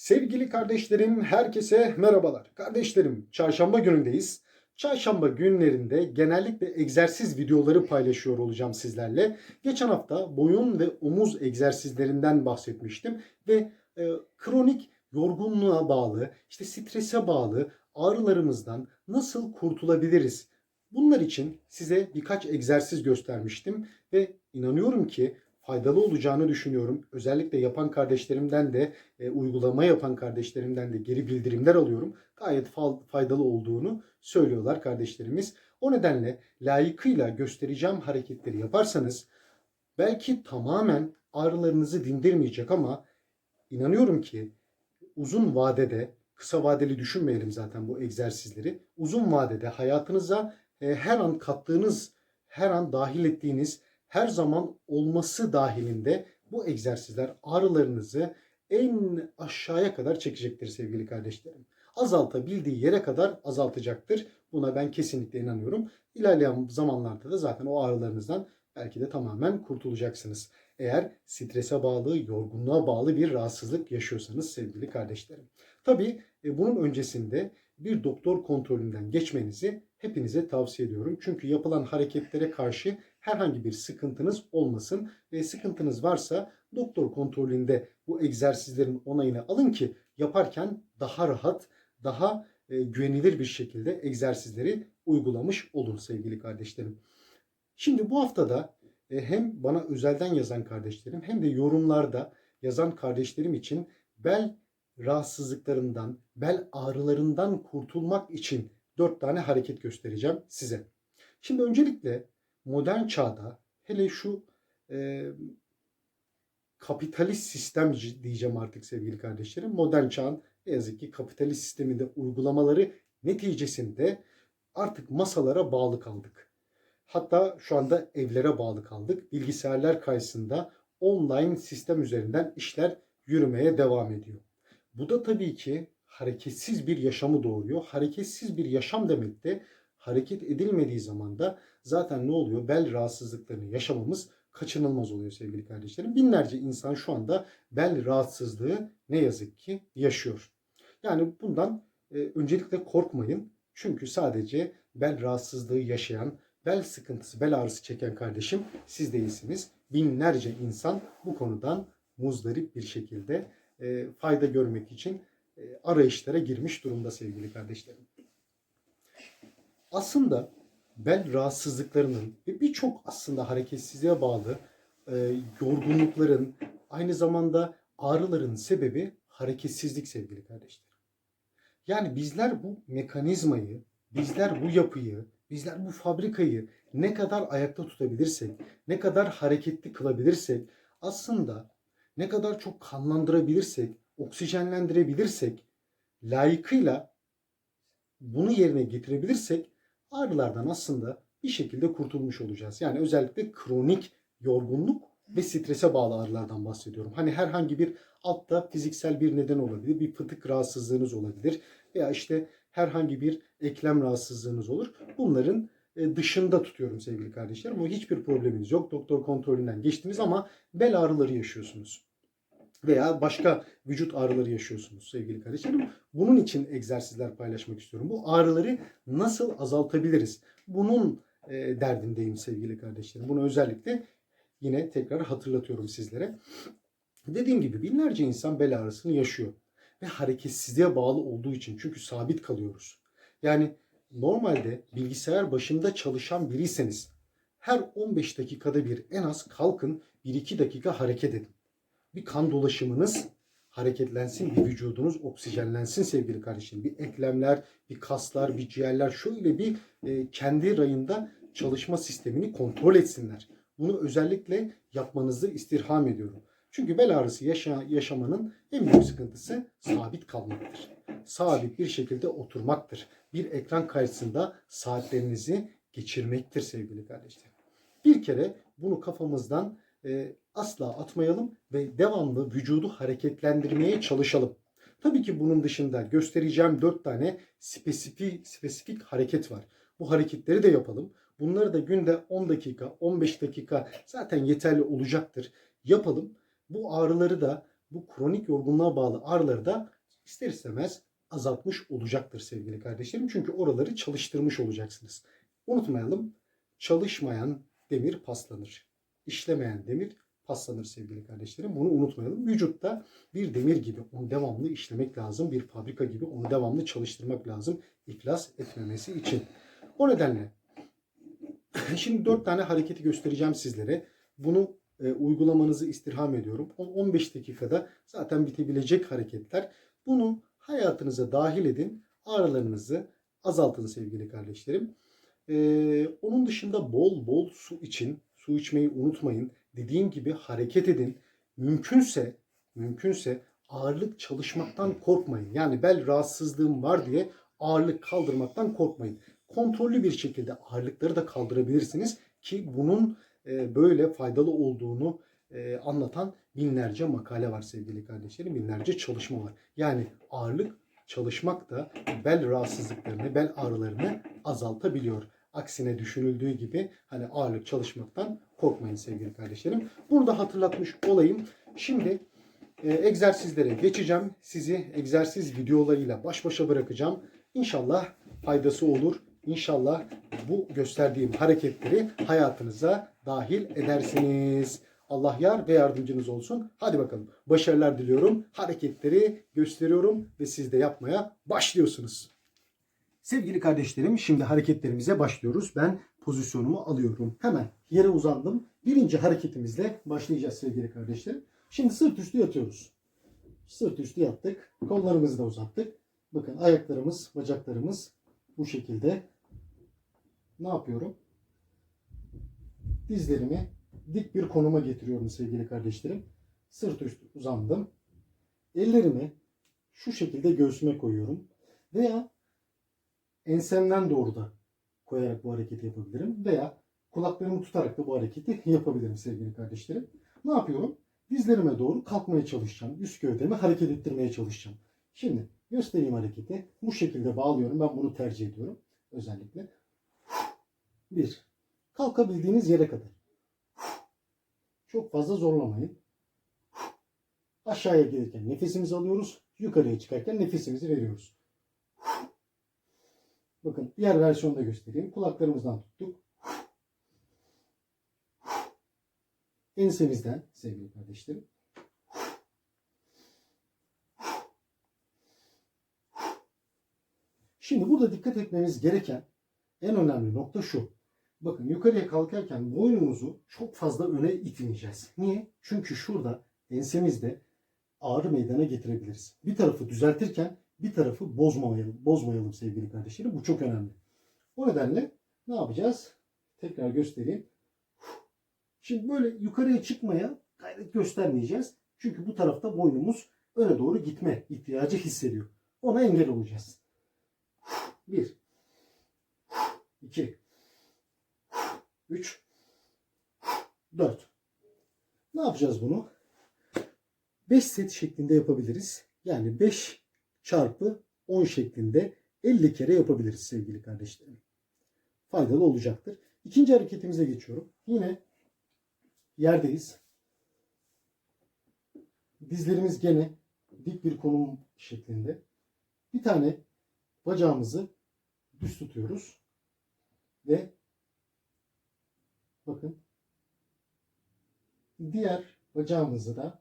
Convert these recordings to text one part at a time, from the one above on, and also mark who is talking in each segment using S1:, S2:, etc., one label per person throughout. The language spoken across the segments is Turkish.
S1: Sevgili kardeşlerim, herkese merhabalar. Kardeşlerim, çarşamba günündeyiz. Çarşamba günlerinde genellikle egzersiz videoları paylaşıyor olacağım sizlerle. Geçen hafta boyun ve omuz egzersizlerinden bahsetmiştim ve e, kronik yorgunluğa bağlı, işte strese bağlı ağrılarımızdan nasıl kurtulabiliriz? Bunlar için size birkaç egzersiz göstermiştim ve inanıyorum ki faydalı olacağını düşünüyorum. Özellikle yapan kardeşlerimden de, e, uygulama yapan kardeşlerimden de geri bildirimler alıyorum. Gayet faydalı olduğunu söylüyorlar kardeşlerimiz. O nedenle layıkıyla göstereceğim hareketleri yaparsanız belki tamamen ağrılarınızı dindirmeyecek ama inanıyorum ki uzun vadede kısa vadeli düşünmeyelim zaten bu egzersizleri. Uzun vadede hayatınıza e, her an kattığınız, her an dahil ettiğiniz her zaman olması dahilinde bu egzersizler ağrılarınızı en aşağıya kadar çekecektir sevgili kardeşlerim. Azaltabildiği yere kadar azaltacaktır. Buna ben kesinlikle inanıyorum. İlerleyen zamanlarda da zaten o ağrılarınızdan belki de tamamen kurtulacaksınız. Eğer strese bağlı, yorgunluğa bağlı bir rahatsızlık yaşıyorsanız sevgili kardeşlerim. Tabii e, bunun öncesinde bir doktor kontrolünden geçmenizi hepinize tavsiye ediyorum. Çünkü yapılan hareketlere karşı herhangi bir sıkıntınız olmasın ve sıkıntınız varsa doktor kontrolünde bu egzersizlerin onayını alın ki yaparken daha rahat, daha e, güvenilir bir şekilde egzersizleri uygulamış olun sevgili kardeşlerim. Şimdi bu haftada e, hem bana özelden yazan kardeşlerim hem de yorumlarda yazan kardeşlerim için bel rahatsızlıklarından, bel ağrılarından kurtulmak için dört tane hareket göstereceğim size. Şimdi öncelikle modern çağda hele şu e, kapitalist sistem diyeceğim artık sevgili kardeşlerim. Modern çağın ne yazık ki kapitalist sisteminde uygulamaları neticesinde artık masalara bağlı kaldık. Hatta şu anda evlere bağlı kaldık. Bilgisayarlar karşısında online sistem üzerinden işler yürümeye devam ediyor. Bu da tabii ki hareketsiz bir yaşamı doğuruyor. Hareketsiz bir yaşam demek de hareket edilmediği zaman da zaten ne oluyor? Bel rahatsızlıklarını yaşamamız kaçınılmaz oluyor sevgili kardeşlerim. Binlerce insan şu anda bel rahatsızlığı ne yazık ki yaşıyor. Yani bundan e, öncelikle korkmayın. Çünkü sadece bel rahatsızlığı yaşayan, bel sıkıntısı, bel ağrısı çeken kardeşim siz değilsiniz. Binlerce insan bu konudan muzdarip bir şekilde e, fayda görmek için e, arayışlara girmiş durumda sevgili kardeşlerim. Aslında bel rahatsızlıklarının ve birçok aslında hareketsizliğe bağlı e, yorgunlukların aynı zamanda ağrıların sebebi hareketsizlik sevgili kardeşlerim. Yani bizler bu mekanizmayı, bizler bu yapıyı, bizler bu fabrikayı ne kadar ayakta tutabilirsek, ne kadar hareketli kılabilirsek aslında ne kadar çok kanlandırabilirsek, oksijenlendirebilirsek, layıkıyla bunu yerine getirebilirsek ağrılardan aslında bir şekilde kurtulmuş olacağız. Yani özellikle kronik yorgunluk ve strese bağlı ağrılardan bahsediyorum. Hani herhangi bir altta fiziksel bir neden olabilir, bir fıtık rahatsızlığınız olabilir veya işte herhangi bir eklem rahatsızlığınız olur. Bunların e, dışında tutuyorum sevgili kardeşlerim. O hiçbir probleminiz yok. Doktor kontrolünden geçtiniz ama bel ağrıları yaşıyorsunuz veya başka vücut ağrıları yaşıyorsunuz sevgili kardeşlerim. Bunun için egzersizler paylaşmak istiyorum. Bu ağrıları nasıl azaltabiliriz? Bunun e, derdindeyim sevgili kardeşlerim. Bunu özellikle yine tekrar hatırlatıyorum sizlere. Dediğim gibi binlerce insan bel ağrısını yaşıyor. Ve hareketsizliğe bağlı olduğu için çünkü sabit kalıyoruz. Yani normalde bilgisayar başında çalışan biriyseniz her 15 dakikada bir en az kalkın 1-2 dakika hareket edin bir kan dolaşımınız hareketlensin, bir vücudunuz oksijenlensin sevgili kardeşim. Bir eklemler, bir kaslar, bir ciğerler şöyle bir e, kendi rayında çalışma sistemini kontrol etsinler. Bunu özellikle yapmanızı istirham ediyorum. Çünkü bel ağrısı yaşa, yaşamanın en büyük sıkıntısı sabit kalmaktır. Sabit bir şekilde oturmaktır. Bir ekran karşısında saatlerinizi geçirmektir sevgili kardeşlerim. Bir kere bunu kafamızdan e, asla atmayalım ve devamlı vücudu hareketlendirmeye çalışalım. Tabii ki bunun dışında göstereceğim 4 tane spesifik, spesifik hareket var. Bu hareketleri de yapalım. Bunları da günde 10 dakika, 15 dakika zaten yeterli olacaktır. Yapalım. Bu ağrıları da bu kronik yorgunluğa bağlı ağrıları da ister istemez azaltmış olacaktır sevgili kardeşlerim. Çünkü oraları çalıştırmış olacaksınız. Unutmayalım çalışmayan demir paslanır. İşlemeyen demir paslanır sevgili kardeşlerim. Bunu unutmayalım. Vücutta bir demir gibi onu devamlı işlemek lazım. Bir fabrika gibi onu devamlı çalıştırmak lazım. iflas etmemesi için. O nedenle şimdi dört tane hareketi göstereceğim sizlere. Bunu e, uygulamanızı istirham ediyorum. 10-15 dakikada zaten bitebilecek hareketler. Bunu hayatınıza dahil edin. Ağrılarınızı azaltın sevgili kardeşlerim. Ee, onun dışında bol bol su için, su içmeyi unutmayın. Dediğim gibi hareket edin. Mümkünse, mümkünse ağırlık çalışmaktan korkmayın. Yani bel rahatsızlığım var diye ağırlık kaldırmaktan korkmayın. Kontrollü bir şekilde ağırlıkları da kaldırabilirsiniz ki bunun e, böyle faydalı olduğunu e, anlatan binlerce makale var sevgili kardeşlerim. Binlerce çalışma var. Yani ağırlık çalışmak da bel rahatsızlıklarını, bel ağrılarını azaltabiliyor. Aksine düşünüldüğü gibi hani ağırlık çalışmaktan korkmayın sevgili kardeşlerim. Bunu da hatırlatmış olayım. Şimdi e, egzersizlere geçeceğim. Sizi egzersiz videolarıyla baş başa bırakacağım. İnşallah faydası olur. İnşallah bu gösterdiğim hareketleri hayatınıza dahil edersiniz. Allah yar ve yardımcınız olsun. Hadi bakalım. Başarılar diliyorum. Hareketleri gösteriyorum ve siz de yapmaya başlıyorsunuz. Sevgili kardeşlerim şimdi hareketlerimize başlıyoruz. Ben pozisyonumu alıyorum. Hemen yere uzandım. Birinci hareketimizle başlayacağız sevgili kardeşlerim. Şimdi sırt üstü yatıyoruz. Sırt üstü yattık. Kollarımızı da uzattık. Bakın ayaklarımız, bacaklarımız bu şekilde. Ne yapıyorum? Dizlerimi dik bir konuma getiriyorum sevgili kardeşlerim. Sırt üstü uzandım. Ellerimi şu şekilde göğsüme koyuyorum. Veya ensemden doğru da koyarak bu hareketi yapabilirim. Veya kulaklarımı tutarak da bu hareketi yapabilirim sevgili kardeşlerim. Ne yapıyorum? Dizlerime doğru kalkmaya çalışacağım. Üst gövdemi hareket ettirmeye çalışacağım. Şimdi göstereyim hareketi. Bu şekilde bağlıyorum. Ben bunu tercih ediyorum. Özellikle. Bir. Kalkabildiğiniz yere kadar. Çok fazla zorlamayın. Aşağıya gelirken nefesimizi alıyoruz. Yukarıya çıkarken nefesimizi veriyoruz. Bakın diğer versiyonu da göstereyim. Kulaklarımızdan tuttuk. Ensemizden sevgili kardeşlerim. Şimdi burada dikkat etmemiz gereken en önemli nokta şu. Bakın yukarıya kalkarken boynumuzu çok fazla öne itmeyeceğiz. Niye? Çünkü şurada ensemizde ağrı meydana getirebiliriz. Bir tarafı düzeltirken bir tarafı bozmayalım, bozmayalım sevgili kardeşlerim. Bu çok önemli. O nedenle ne yapacağız? Tekrar göstereyim. Şimdi böyle yukarıya çıkmaya gayret göstermeyeceğiz. Çünkü bu tarafta boynumuz öne doğru gitme ihtiyacı hissediyor. Ona engel olacağız. Bir, iki, üç, dört. Ne yapacağız bunu? 5 set şeklinde yapabiliriz. Yani 5 çarpı 10 şeklinde 50 kere yapabiliriz sevgili kardeşlerim. Faydalı olacaktır. İkinci hareketimize geçiyorum. Yine yerdeyiz. Dizlerimiz gene dik bir konum şeklinde. Bir tane bacağımızı düz tutuyoruz. Ve bakın diğer bacağımızı da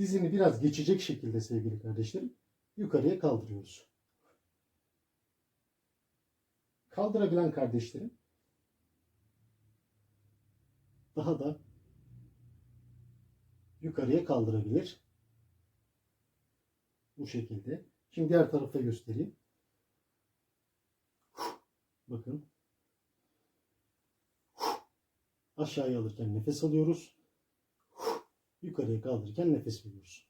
S1: dizini biraz geçecek şekilde sevgili kardeşlerim yukarıya kaldırıyoruz. Kaldırabilen kardeşlerim daha da yukarıya kaldırabilir. Bu şekilde. Şimdi diğer tarafta göstereyim. Bakın. Aşağıya alırken nefes alıyoruz. Yukarıya kaldırırken nefes veriyoruz.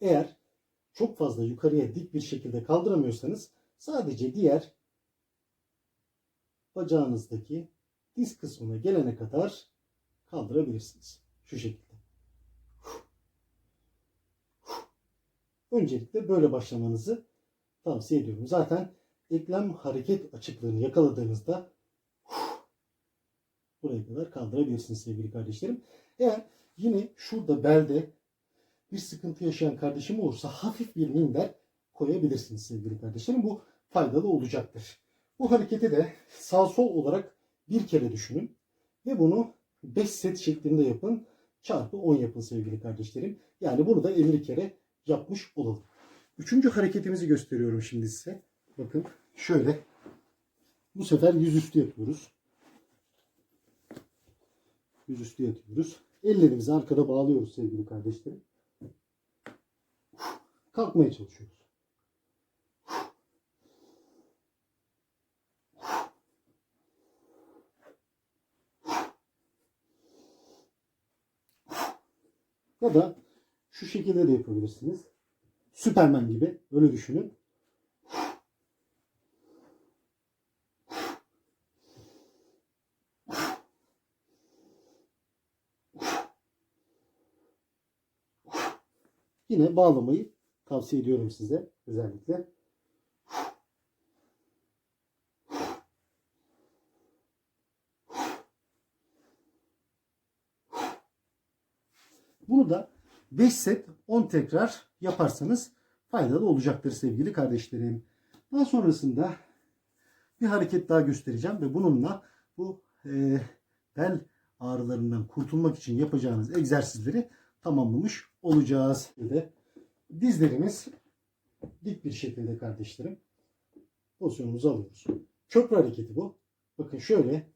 S1: Eğer çok fazla yukarıya dik bir şekilde kaldıramıyorsanız sadece diğer bacağınızdaki diz kısmına gelene kadar kaldırabilirsiniz. Şu şekilde. Öncelikle böyle başlamanızı tavsiye ediyorum. Zaten
S2: eklem hareket açıklığını yakaladığınızda buraya kadar kaldırabilirsiniz sevgili kardeşlerim. Eğer yine şurada belde bir sıkıntı yaşayan kardeşim olursa hafif bir minder koyabilirsiniz sevgili kardeşlerim. Bu faydalı olacaktır. Bu hareketi de sağ sol olarak bir kere düşünün ve bunu 5 set şeklinde yapın. Çarpı 10 yapın sevgili kardeşlerim. Yani bunu da 50 kere yapmış olalım. Üçüncü hareketimizi gösteriyorum şimdi size. Bakın şöyle. Bu sefer yüzüstü yapıyoruz. Yüzüstü yatıyoruz. Ellerimizi arkada bağlıyoruz sevgili kardeşlerim. Kalkmaya çalışıyoruz. Ya da şu şekilde de yapabilirsiniz. Süpermen gibi öyle düşünün. Yine bağlamayı tavsiye ediyorum size özellikle. Bunu da 5 set 10 tekrar yaparsanız faydalı olacaktır sevgili kardeşlerim. Daha sonrasında bir hareket daha göstereceğim ve bununla bu e, bel ağrılarından kurtulmak için yapacağınız egzersizleri tamamlamış olacağız. Ve dizlerimiz dik bir şekilde kardeşlerim pozisyonumuzu alıyoruz. Köprü hareketi bu. Bakın şöyle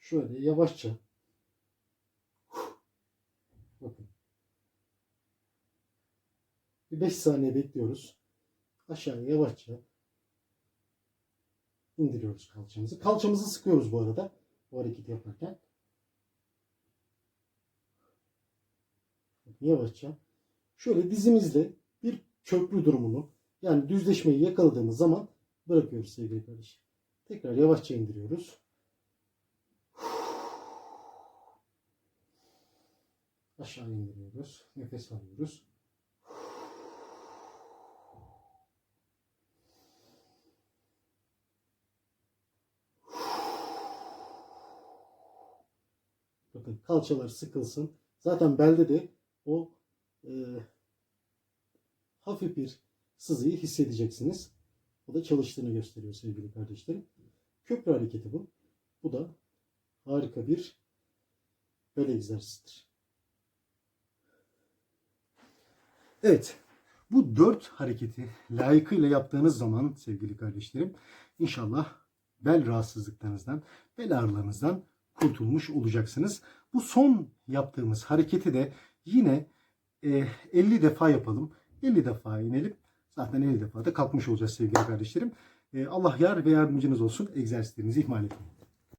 S2: şöyle yavaşça Bakın. Bir 5 saniye bekliyoruz. Aşağıya yavaşça indiriyoruz kalçamızı. Kalçamızı sıkıyoruz bu arada. Bu hareketi yaparken. Bakın Yavaşça. Şöyle dizimizle bir köprü durumunu yani düzleşmeyi yakaladığımız zaman bırakıyoruz sevgili kardeşim. Tekrar yavaşça indiriyoruz. Aşağı indiriyoruz. Nefes alıyoruz. Bakın kalçalar sıkılsın. Zaten belde de o e, hafif bir sızıyı hissedeceksiniz. O da çalıştığını gösteriyor sevgili kardeşlerim. Köprü hareketi bu. Bu da harika bir bel egzersizidir. Evet. Bu dört hareketi layıkıyla yaptığınız zaman sevgili kardeşlerim inşallah bel rahatsızlıklarınızdan, bel ağrılarınızdan kurtulmuş olacaksınız. Bu son yaptığımız hareketi de yine e, 50 defa yapalım. 50 defa inelim. Zaten 50 defa da kalkmış olacağız sevgili kardeşlerim. E, Allah yar ve yardımcınız olsun. Egzersizlerinizi ihmal etmeyin.